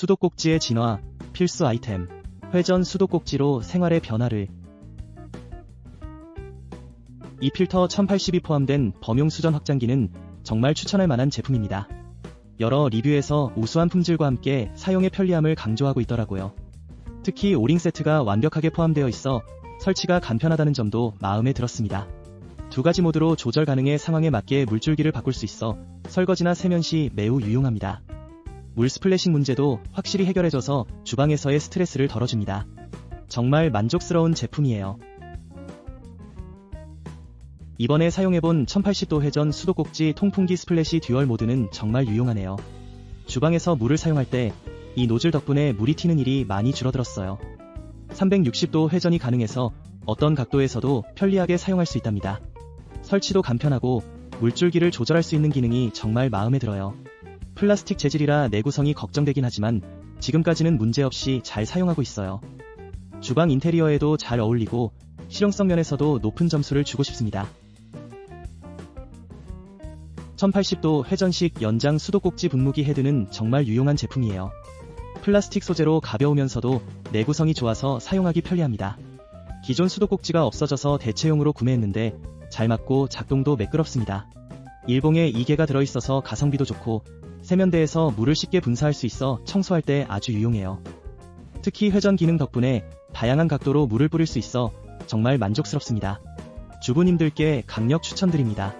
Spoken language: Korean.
수도꼭지의 진화, 필수 아이템, 회전 수도꼭지로 생활의 변화를 이 필터 1080이 포함된 범용 수전 확장기는 정말 추천할 만한 제품입니다. 여러 리뷰에서 우수한 품질과 함께 사용의 편리함을 강조하고 있더라고요. 특히 오링 세트가 완벽하게 포함되어 있어 설치가 간편하다는 점도 마음에 들었습니다. 두 가지 모드로 조절 가능해 상황에 맞게 물줄기를 바꿀 수 있어 설거지나 세면 시 매우 유용합니다. 물 스플래싱 문제도 확실히 해결해줘서 주방에서의 스트레스를 덜어줍니다. 정말 만족스러운 제품이에요. 이번에 사용해본 1080도 회전 수도꼭지 통풍기 스플래시 듀얼 모드는 정말 유용하네요. 주방에서 물을 사용할 때 이 노즐 덕분에 물이 튀는 일이 많이 줄어들었어요. 360도 회전이 가능해서 어떤 각도에서도 편리하게 사용할 수 있답니다. 설치도 간편하고 물줄기를 조절할 수 있는 기능이 정말 마음에 들어요. 플라스틱 재질이라 내구성이 걱정되긴 하지만 지금까지는 문제없이 잘 사용하고 있어요. 주방 인테리어에도 잘 어울리고 실용성 면에서도 높은 점수를 주고 싶습니다. 1080도 회전식 연장 수도꼭지 분무기 헤드는 정말 유용한 제품이에요. 플라스틱 소재로 가벼우면서도 내구성이 좋아서 사용하기 편리합니다. 기존 수도꼭지가 없어져서 대체용으로 구매했는데 잘 맞고 작동도 매끄럽습니다. 일봉에 2개가 들어있어서 가성비도 좋고 세면대에서 물을 쉽게 분사할 수 있어 청소할 때 아주 유용해요. 특히 회전 기능 덕분에 다양한 각도로 물을 뿌릴 수 있어 정말 만족스럽습니다. 주부님들께 강력 추천드립니다.